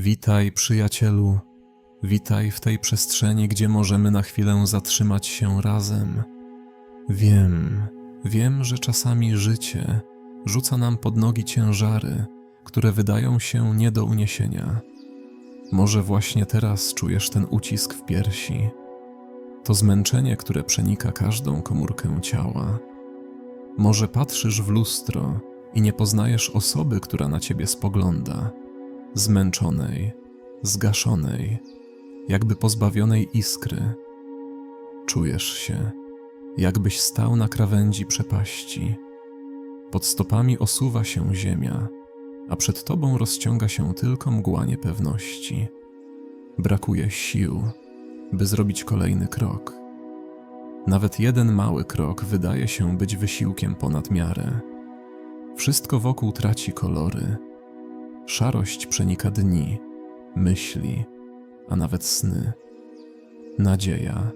Witaj, przyjacielu. Witaj w tej przestrzeni, gdzie możemy na chwilę zatrzymać się razem. Wiem, wiem, że czasami życie rzuca nam pod nogi ciężary, które wydają się nie do uniesienia. Może właśnie teraz czujesz ten ucisk w piersi. To zmęczenie, które przenika każdą komórkę ciała. Może patrzysz w lustro i nie poznajesz osoby, która na ciebie spogląda, zmęczonej, zgaszonej, jakby pozbawionej iskry. Czujesz się, jakbyś stał na krawędzi przepaści. Pod stopami osuwa się ziemia, a przed tobą rozciąga się tylko mgła niepewności. Brakuje sił, by zrobić kolejny krok. Nawet jeden mały krok wydaje się być wysiłkiem ponad miarę. Wszystko wokół traci kolory. Szarość przenika dni, myśli, a nawet sny. Nadzieja.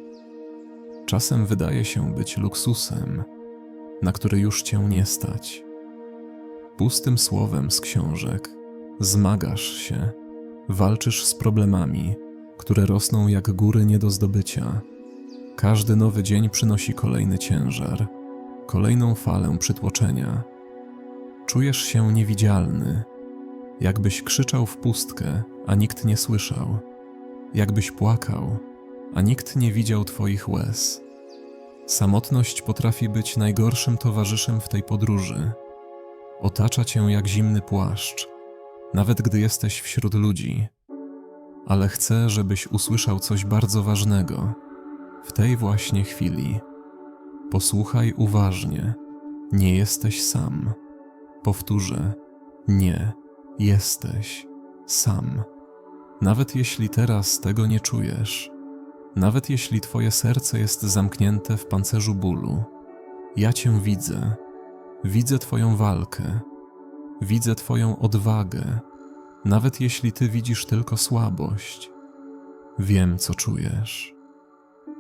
Czasem wydaje się być luksusem, na który już cię nie stać. Pustym słowem z książek zmagasz się, walczysz z problemami, które rosną jak góry nie do zdobycia. Każdy nowy dzień przynosi kolejny ciężar, kolejną falę przytłoczenia. Czujesz się niewidzialny, jakbyś krzyczał w pustkę, a nikt nie słyszał, jakbyś płakał, a nikt nie widział twoich łez. Samotność potrafi być najgorszym towarzyszem w tej podróży. Otacza cię jak zimny płaszcz, nawet gdy jesteś wśród ludzi. Ale chcę, żebyś usłyszał coś bardzo ważnego w tej właśnie chwili. Posłuchaj uważnie. Nie jesteś sam. Powtórzę: Nie jesteś sam. Nawet jeśli teraz tego nie czujesz, nawet jeśli twoje serce jest zamknięte w pancerzu bólu, ja cię widzę. Widzę twoją walkę. Widzę twoją odwagę. Nawet jeśli ty widzisz tylko słabość, wiem, co czujesz.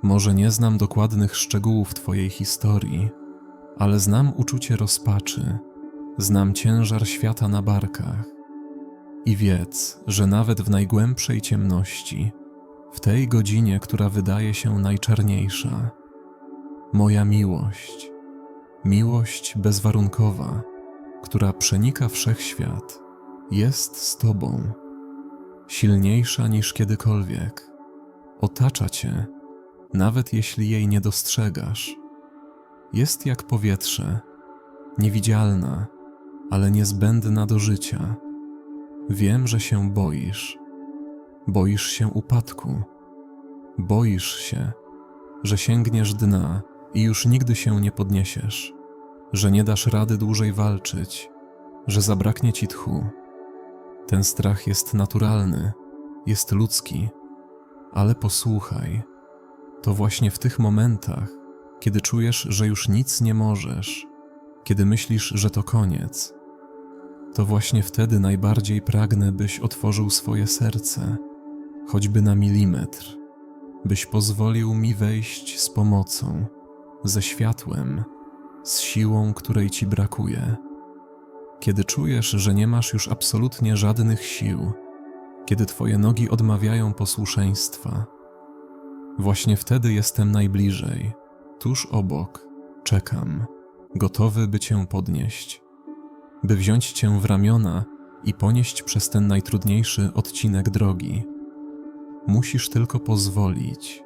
Może nie znam dokładnych szczegółów Twojej historii, ale znam uczucie rozpaczy, znam ciężar świata na barkach. I wiedz, że nawet w najgłębszej ciemności, w tej godzinie, która wydaje się najczarniejsza, moja miłość, miłość bezwarunkowa, która przenika wszechświat, jest z Tobą, silniejsza niż kiedykolwiek, otacza Cię nawet jeśli jej nie dostrzegasz. Jest jak powietrze, niewidzialna, ale niezbędna do życia. Wiem, że się boisz. Boisz się upadku. Boisz się, że sięgniesz dna i już nigdy się nie podniesiesz, że nie dasz rady dłużej walczyć, że zabraknie ci tchu. Ten strach jest naturalny, jest ludzki, ale posłuchaj to właśnie w tych momentach, kiedy czujesz, że już nic nie możesz, kiedy myślisz, że to koniec, to właśnie wtedy najbardziej pragnę, byś otworzył swoje serce, choćby na milimetr, byś pozwolił mi wejść z pomocą, ze światłem, z siłą, której ci brakuje. Kiedy czujesz, że nie masz już absolutnie żadnych sił, kiedy twoje nogi odmawiają posłuszeństwa, Właśnie wtedy jestem najbliżej, tuż obok, czekam, gotowy, by cię podnieść, by wziąć cię w ramiona i ponieść przez ten najtrudniejszy odcinek drogi. Musisz tylko pozwolić,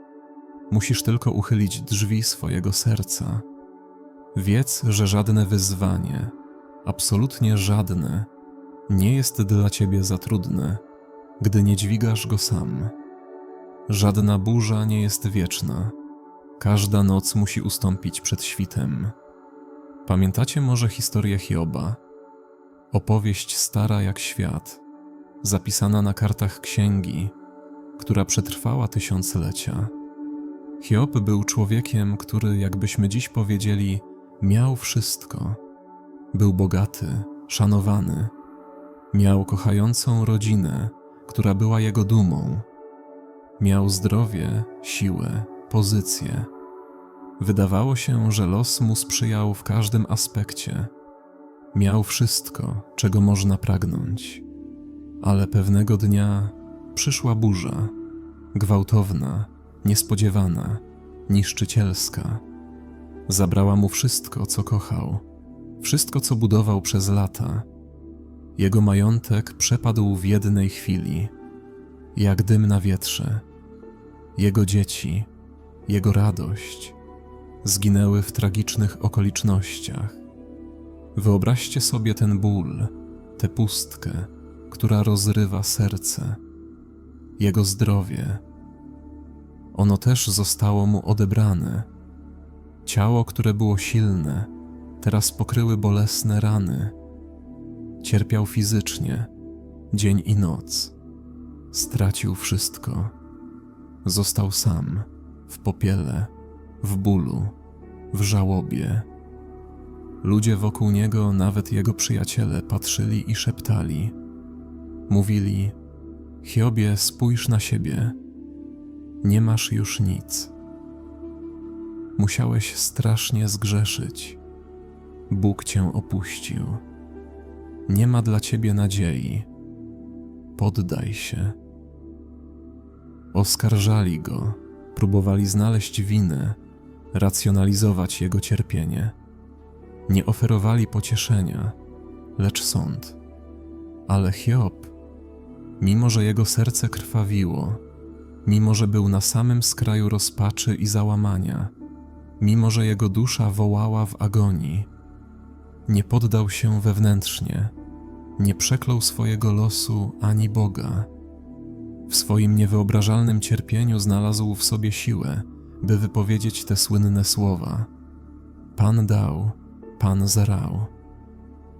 musisz tylko uchylić drzwi swojego serca. Wiedz, że żadne wyzwanie, absolutnie żadne, nie jest dla ciebie za trudne, gdy nie dźwigasz go sam. Żadna burza nie jest wieczna. Każda noc musi ustąpić przed świtem. Pamiętacie może historię Hioba? Opowieść stara jak świat, zapisana na kartach księgi, która przetrwała tysiąclecia. Hiob był człowiekiem, który, jakbyśmy dziś powiedzieli, miał wszystko. Był bogaty, szanowany. Miał kochającą rodzinę, która była jego dumą Miał zdrowie, siłę, pozycję. Wydawało się, że los mu sprzyjał w każdym aspekcie. Miał wszystko, czego można pragnąć. Ale pewnego dnia przyszła burza, gwałtowna, niespodziewana, niszczycielska. Zabrała mu wszystko, co kochał, wszystko, co budował przez lata. Jego majątek przepadł w jednej chwili, jak dym na wietrze. Jego dzieci, jego radość zginęły w tragicznych okolicznościach. Wyobraźcie sobie ten ból, tę pustkę, która rozrywa serce, jego zdrowie. Ono też zostało mu odebrane. Ciało, które było silne, teraz pokryły bolesne rany. Cierpiał fizycznie, dzień i noc. Stracił wszystko. Został sam, w popiele, w bólu, w żałobie. Ludzie wokół niego, nawet jego przyjaciele, patrzyli i szeptali. Mówili: Hiobie, spójrz na siebie. Nie masz już nic. Musiałeś strasznie zgrzeszyć. Bóg cię opuścił. Nie ma dla ciebie nadziei. Poddaj się. Oskarżali go, próbowali znaleźć winę, racjonalizować jego cierpienie. Nie oferowali pocieszenia, lecz sąd. Ale Hiob, mimo że jego serce krwawiło, mimo że był na samym skraju rozpaczy i załamania, mimo że jego dusza wołała w agonii, nie poddał się wewnętrznie, nie przeklął swojego losu ani Boga. W swoim niewyobrażalnym cierpieniu znalazł w sobie siłę, by wypowiedzieć te słynne słowa: Pan dał, Pan zarał.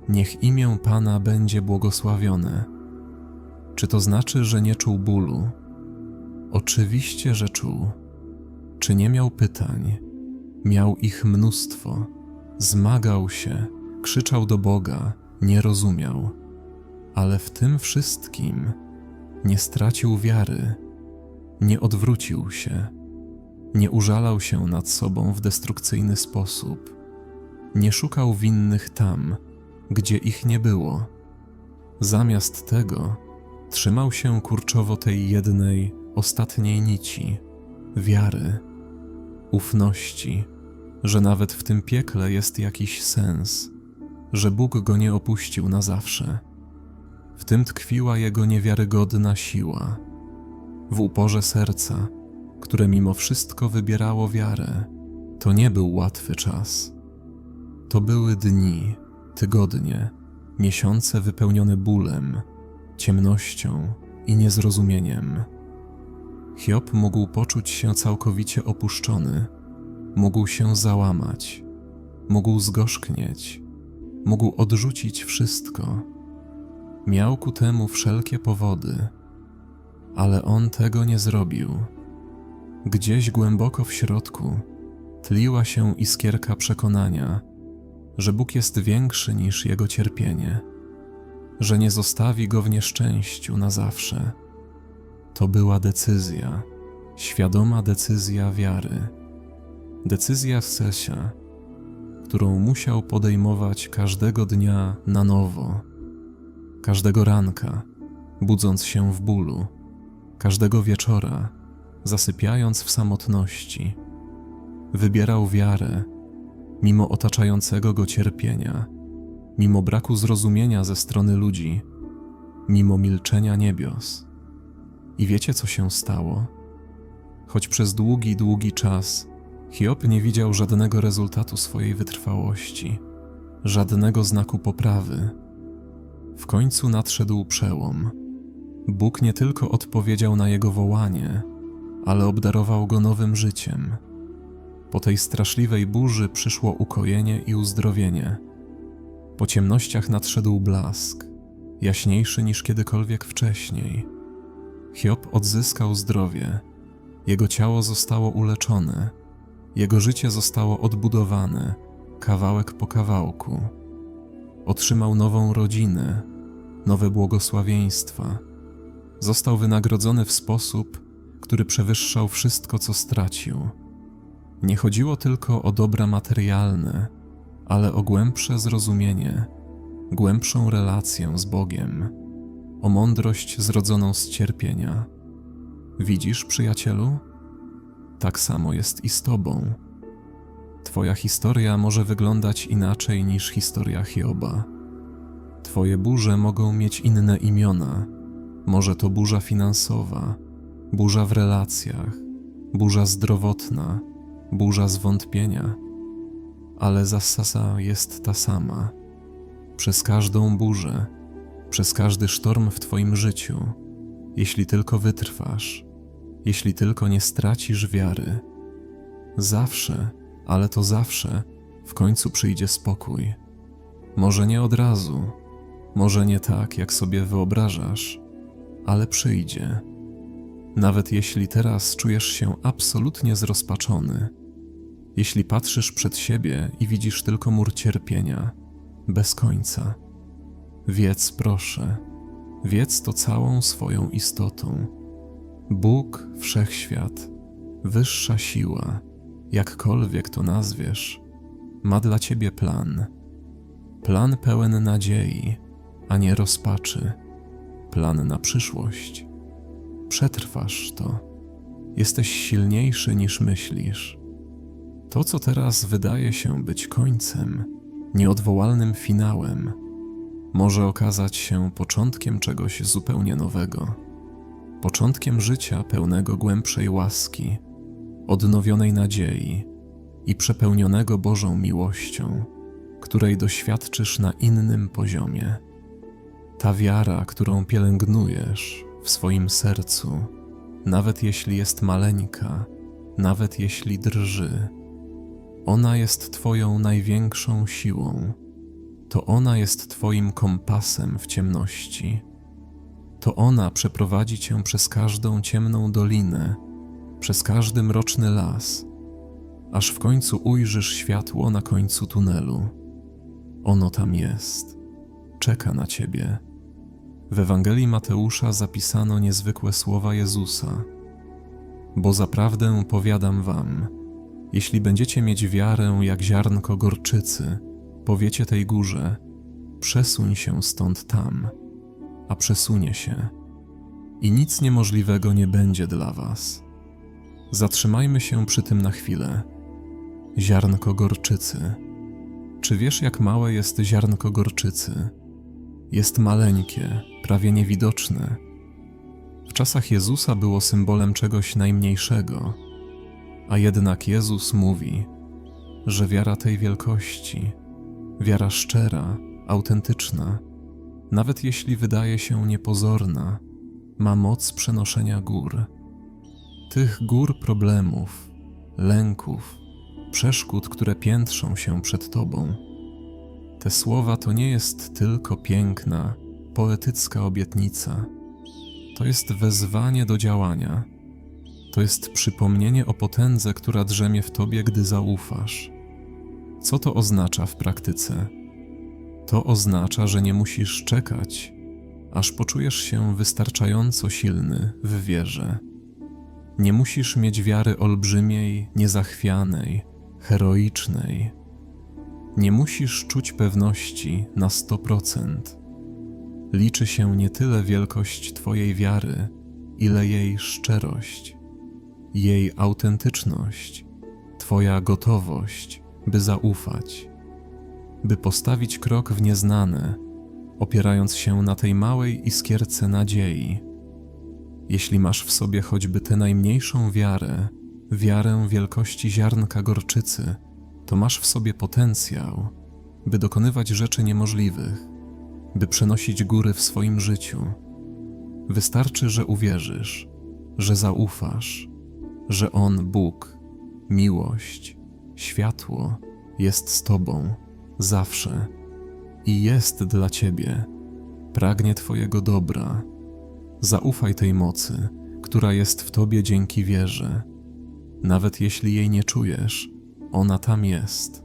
Niech imię Pana będzie błogosławione. Czy to znaczy, że nie czuł bólu? Oczywiście, że czuł. Czy nie miał pytań? Miał ich mnóstwo. Zmagał się, krzyczał do Boga, nie rozumiał. Ale w tym wszystkim nie stracił wiary, nie odwrócił się, nie użalał się nad sobą w destrukcyjny sposób, nie szukał winnych tam, gdzie ich nie było. Zamiast tego trzymał się kurczowo tej jednej, ostatniej nici wiary, ufności, że nawet w tym piekle jest jakiś sens, że Bóg go nie opuścił na zawsze. W tym tkwiła jego niewiarygodna siła, w uporze serca, które mimo wszystko wybierało wiarę. To nie był łatwy czas. To były dni, tygodnie, miesiące wypełnione bólem, ciemnością i niezrozumieniem. Hiob mógł poczuć się całkowicie opuszczony, mógł się załamać, mógł zgorzknieć, mógł odrzucić wszystko. Miał ku temu wszelkie powody, ale on tego nie zrobił. Gdzieś głęboko w środku tliła się iskierka przekonania, że Bóg jest większy niż jego cierpienie, że nie zostawi go w nieszczęściu na zawsze. To była decyzja, świadoma decyzja wiary, decyzja Sesia, którą musiał podejmować każdego dnia na nowo, każdego ranka, budząc się w bólu, każdego wieczora, zasypiając w samotności. Wybierał wiarę, mimo otaczającego go cierpienia, mimo braku zrozumienia ze strony ludzi, mimo milczenia niebios. I wiecie, co się stało? Choć przez długi, długi czas Hiob nie widział żadnego rezultatu swojej wytrwałości, żadnego znaku poprawy. W końcu nadszedł przełom. Bóg nie tylko odpowiedział na jego wołanie, ale obdarował go nowym życiem. Po tej straszliwej burzy przyszło ukojenie i uzdrowienie. Po ciemnościach nadszedł blask, jaśniejszy niż kiedykolwiek wcześniej. Hiob odzyskał zdrowie, jego ciało zostało uleczone, jego życie zostało odbudowane, kawałek po kawałku. Otrzymał nową rodzinę, nowe błogosławieństwa. Został wynagrodzony w sposób, który przewyższał wszystko, co stracił. Nie chodziło tylko o dobra materialne, ale o głębsze zrozumienie, głębszą relację z Bogiem. o mądrość zrodzoną z cierpienia. Widzisz, przyjacielu? Tak samo jest i z tobą. Twoja historia może wyglądać inaczej niż historia Hioba. Twoje burze mogą mieć inne imiona. Może to burza finansowa, burza w relacjach, burza zdrowotna, burza zwątpienia. Ale zasasa jest ta sama. Przez każdą burzę, przez każdy sztorm w Twoim życiu, jeśli tylko wytrwasz, jeśli tylko nie stracisz wiary, zawsze, ale to zawsze, w końcu przyjdzie spokój. Może nie od razu, może nie tak, jak sobie wyobrażasz, ale przyjdzie. Nawet jeśli teraz czujesz się absolutnie zrozpaczony, jeśli patrzysz przed siebie i widzisz tylko mur cierpienia, bez końca. Wiedz proszę, wiedz to całą swoją istotą. Bóg, wszechświat, wyższa siła, jakkolwiek to nazwiesz, ma dla ciebie plan. Plan pełen nadziei, a nie rozpaczy. Plan na przyszłość. Przetrwasz to. Jesteś silniejszy niż myślisz. To, co teraz wydaje się być końcem, nieodwołalnym finałem, może okazać się początkiem czegoś zupełnie nowego. Początkiem życia pełnego głębszej łaski, odnowionej nadziei i przepełnionego Bożą miłością, której doświadczysz na innym poziomie. Ta wiara, którą pielęgnujesz w swoim sercu, nawet jeśli jest maleńka, nawet jeśli drży, ona jest Twoją największą siłą. To ona jest Twoim kompasem w ciemności. To ona przeprowadzi Cię przez każdą ciemną dolinę, przez każdy mroczny las, aż w końcu ujrzysz światło na końcu tunelu. Ono tam jest, czeka na Ciebie. W Ewangelii Mateusza zapisano niezwykłe słowa Jezusa. Bo zaprawdę powiadam Wam, jeśli będziecie mieć wiarę jak ziarnko gorczycy, powiecie tej górze: przesuń się stąd tam, a przesunie się, i nic niemożliwego nie będzie dla Was. Zatrzymajmy się przy tym na chwilę. Ziarnko gorczycy. Czy wiesz, jak małe jest ziarnko gorczycy? Jest maleńkie, prawie niewidoczne. W czasach Jezusa było symbolem czegoś najmniejszego, a jednak Jezus mówi, że wiara tej wielkości, wiara szczera, autentyczna, nawet jeśli wydaje się niepozorna, ma moc przenoszenia gór. Tych gór problemów, lęków, przeszkód, które piętrzą się przed Tobą. Te słowa to nie jest tylko piękna, poetycka obietnica. To jest wezwanie do działania. To jest przypomnienie o potędze, która drzemie w tobie, gdy zaufasz. Co to oznacza w praktyce? To oznacza, że nie musisz czekać, aż poczujesz się wystarczająco silny w wierze. Nie musisz mieć wiary olbrzymiej, niezachwianej, heroicznej. Nie musisz czuć pewności na 100%. Liczy się nie tyle wielkość Twojej wiary, ile jej szczerość, jej autentyczność, Twoja gotowość, by zaufać, by postawić krok w nieznane, opierając się na tej małej iskierce nadziei. Jeśli masz w sobie choćby tę najmniejszą wiarę, wiarę wielkości ziarnka gorczycy, to masz w sobie potencjał, by dokonywać rzeczy niemożliwych, by przenosić góry w swoim życiu. Wystarczy, że uwierzysz, że zaufasz, że On, Bóg, miłość, światło, jest z Tobą zawsze i jest dla Ciebie, pragnie Twojego dobra. Zaufaj tej mocy, która jest w Tobie dzięki wierze. Nawet jeśli jej nie czujesz, ona tam jest.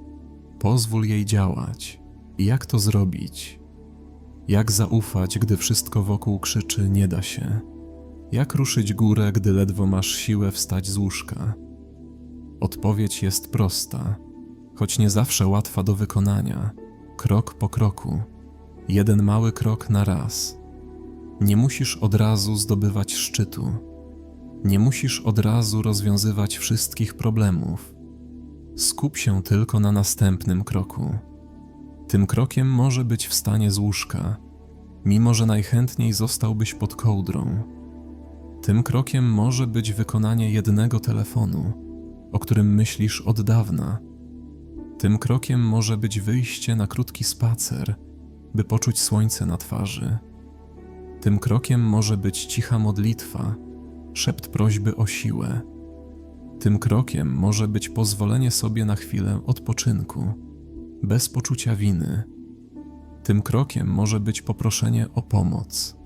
Pozwól jej działać. Jak to zrobić? Jak zaufać, gdy wszystko wokół krzyczy nie da się? Jak ruszyć górę, gdy ledwo masz siłę wstać z łóżka? Odpowiedź jest prosta, choć nie zawsze łatwa do wykonania. Krok po kroku, jeden mały krok na raz. Nie musisz od razu zdobywać szczytu. Nie musisz od razu rozwiązywać wszystkich problemów. Skup się tylko na następnym kroku. Tym krokiem może być wstanie z łóżka, mimo że najchętniej zostałbyś pod kołdrą. Tym krokiem może być wykonanie jednego telefonu, o którym myślisz od dawna. Tym krokiem może być wyjście na krótki spacer, by poczuć słońce na twarzy. Tym krokiem może być cicha modlitwa, szept prośby o siłę. Tym krokiem może być pozwolenie sobie na chwilę odpoczynku, bez poczucia winy. Tym krokiem może być poproszenie o pomoc.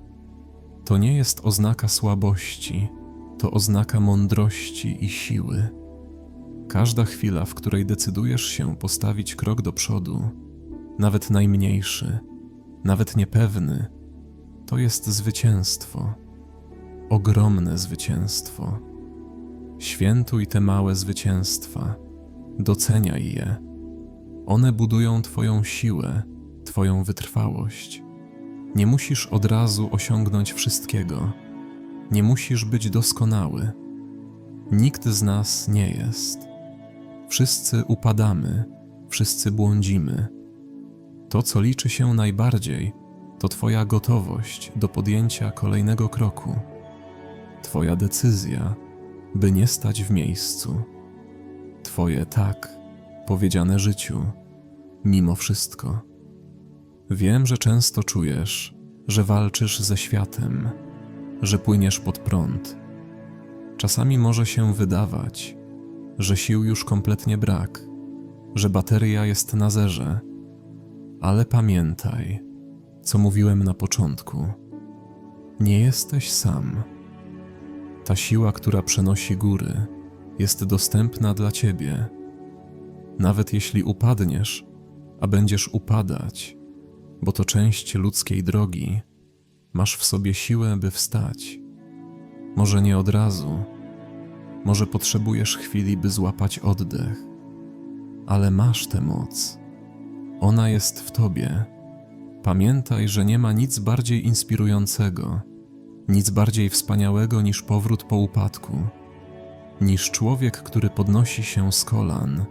To nie jest oznaka słabości, to oznaka mądrości i siły. Każda chwila, w której decydujesz się postawić krok do przodu, nawet najmniejszy, nawet niepewny, to jest zwycięstwo. Ogromne zwycięstwo. Świętuj te małe zwycięstwa, doceniaj je. One budują Twoją siłę, Twoją wytrwałość. Nie musisz od razu osiągnąć wszystkiego. Nie musisz być doskonały. Nikt z nas nie jest. Wszyscy upadamy, wszyscy błądzimy. To, co liczy się najbardziej, to Twoja gotowość do podjęcia kolejnego kroku. Twoja decyzja, by nie stać w miejscu. Twoje tak, powiedziane życiu, mimo wszystko. Wiem, że często czujesz, że walczysz ze światem, że płyniesz pod prąd. Czasami może się wydawać, że sił już kompletnie brak, że bateria jest na zerze, ale pamiętaj, co mówiłem na początku. Nie jesteś sam. Ta siła, która przenosi góry, jest dostępna dla ciebie. Nawet jeśli upadniesz, a będziesz upadać, bo to część ludzkiej drogi, masz w sobie siłę, by wstać. Może nie od razu, może potrzebujesz chwili, by złapać oddech, ale masz tę moc. Ona jest w tobie. Pamiętaj, że nie ma nic bardziej inspirującego, nic bardziej wspaniałego niż powrót po upadku, niż człowiek, który podnosi się z kolan,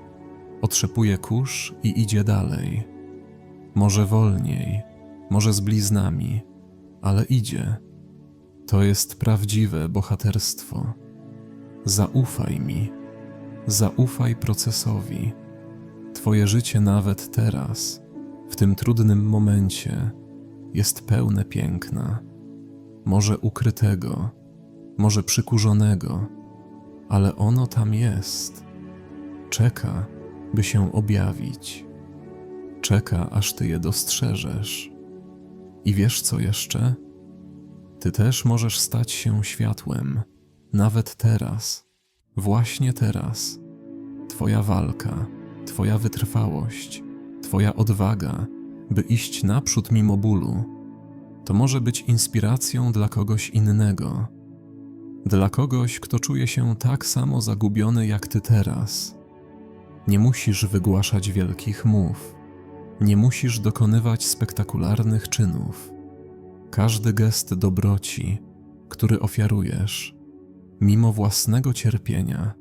otrzepuje kurz i idzie dalej. Może wolniej, może z bliznami, ale idzie. To jest prawdziwe bohaterstwo. Zaufaj mi, zaufaj procesowi. Twoje życie nawet teraz, w tym trudnym momencie, jest pełne piękna. Może ukrytego, może przykurzonego, ale ono tam jest. Czeka, by się objawić. Czeka, aż ty je dostrzeżesz. I wiesz co jeszcze? Ty też możesz stać się światłem, nawet teraz, właśnie teraz. Twoja walka, Twoja wytrwałość, Twoja odwaga, by iść naprzód mimo bólu, to może być inspiracją dla kogoś innego. Dla kogoś, kto czuje się tak samo zagubiony jak Ty teraz. Nie musisz wygłaszać wielkich mów, nie musisz dokonywać spektakularnych czynów. Każdy gest dobroci, który ofiarujesz, mimo własnego cierpienia,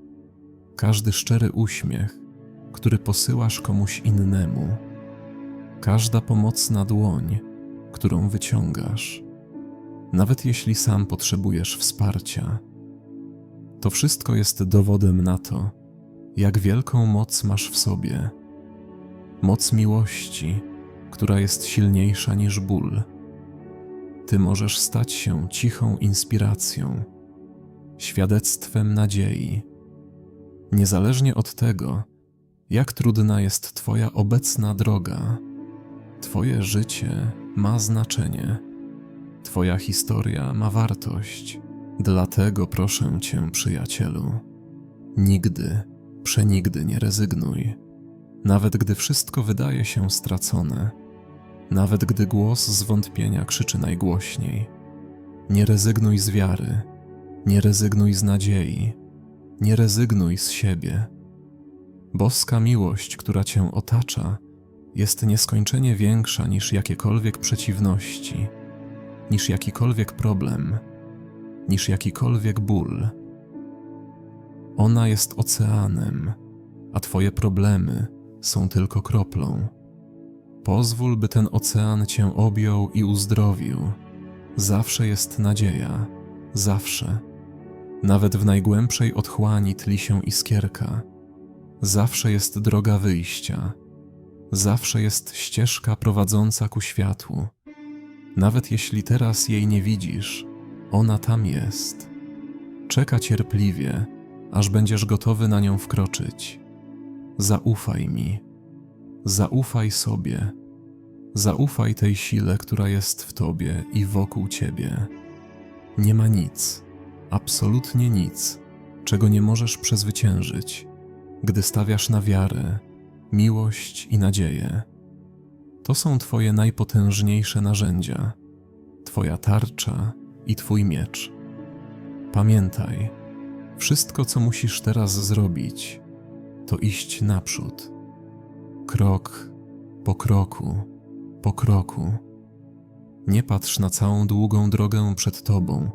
każdy szczery uśmiech, który posyłasz komuś innemu, każda pomocna dłoń, którą wyciągasz, nawet jeśli sam potrzebujesz wsparcia. To wszystko jest dowodem na to, jak wielką moc masz w sobie. Moc miłości, która jest silniejsza niż ból. Ty możesz stać się cichą inspiracją, świadectwem nadziei. Niezależnie od tego, jak trudna jest Twoja obecna droga, Twoje życie ma znaczenie, Twoja historia ma wartość. Dlatego proszę Cię, przyjacielu, nigdy, przenigdy nie rezygnuj, nawet gdy wszystko wydaje się stracone, nawet gdy głos zwątpienia krzyczy najgłośniej. Nie rezygnuj z wiary, nie rezygnuj z nadziei, nie rezygnuj z siebie. Boska miłość, która Cię otacza, jest nieskończenie większa niż jakiekolwiek przeciwności. niż jakikolwiek problem, niż jakikolwiek ból. Ona jest oceanem, a Twoje problemy są tylko kroplą. Pozwól, by ten ocean Cię objął i uzdrowił. Zawsze jest nadzieja, zawsze. Nawet w najgłębszej otchłani tli się iskierka. Zawsze jest droga wyjścia. Zawsze jest ścieżka prowadząca ku światłu. Nawet jeśli teraz jej nie widzisz, ona tam jest. Czeka cierpliwie, aż będziesz gotowy na nią wkroczyć. Zaufaj mi. Zaufaj sobie. Zaufaj tej sile, która jest w tobie i wokół ciebie. Nie ma nic, absolutnie nic, czego nie możesz przezwyciężyć, gdy stawiasz na wiarę, miłość i nadzieję. To są Twoje najpotężniejsze narzędzia, Twoja tarcza i Twój miecz. Pamiętaj, wszystko, co musisz teraz zrobić, to iść naprzód. Krok po kroku, po kroku. Nie patrz na całą długą drogę przed Tobą,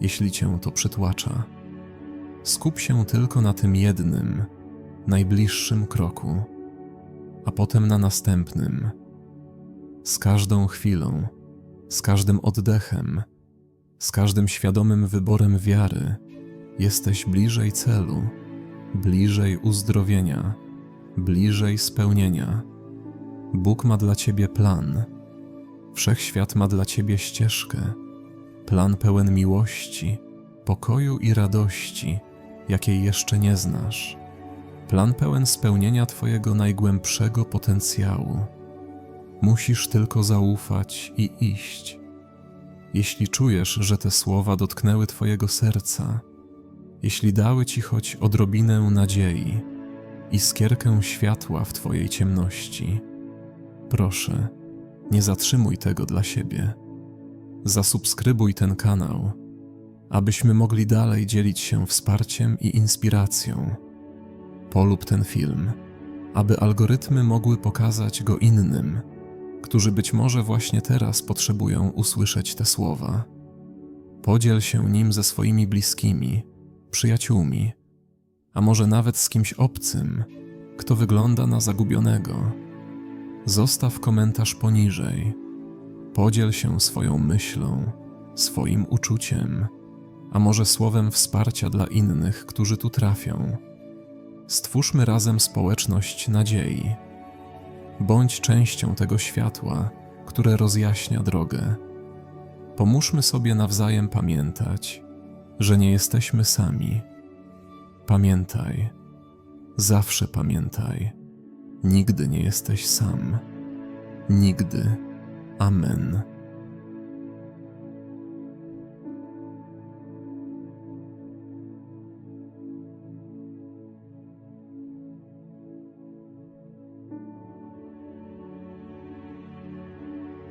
jeśli Cię to przytłacza. Skup się tylko na tym jednym, najbliższym kroku, a potem na następnym. Z każdą chwilą, z każdym oddechem, z każdym świadomym wyborem wiary jesteś bliżej celu, bliżej uzdrowienia, bliżej spełnienia. Bóg ma dla ciebie plan. Wszechświat ma dla ciebie ścieżkę, plan pełen miłości, pokoju i radości, jakiej jeszcze nie znasz. Plan pełen spełnienia Twojego najgłębszego potencjału. Musisz tylko zaufać i iść. Jeśli czujesz, że te słowa dotknęły Twojego serca, jeśli dały Ci choć odrobinę nadziei, iskierkę światła w Twojej ciemności, proszę, nie zatrzymuj tego dla siebie. Zasubskrybuj ten kanał, abyśmy mogli dalej dzielić się wsparciem i inspiracją. Polub ten film, aby algorytmy mogły pokazać go innym, którzy być może właśnie teraz potrzebują usłyszeć te słowa. Podziel się nim ze swoimi bliskimi, przyjaciółmi, a może nawet z kimś obcym, kto wygląda na zagubionego. Zostaw komentarz poniżej. Podziel się swoją myślą, swoim uczuciem, a może słowem wsparcia dla innych, którzy tu trafią. Stwórzmy razem społeczność nadziei. Bądź częścią tego światła, które rozjaśnia drogę. Pomóżmy sobie nawzajem pamiętać, że nie jesteśmy sami. Pamiętaj, zawsze pamiętaj, nigdy nie jesteś sam. Nigdy. Amen.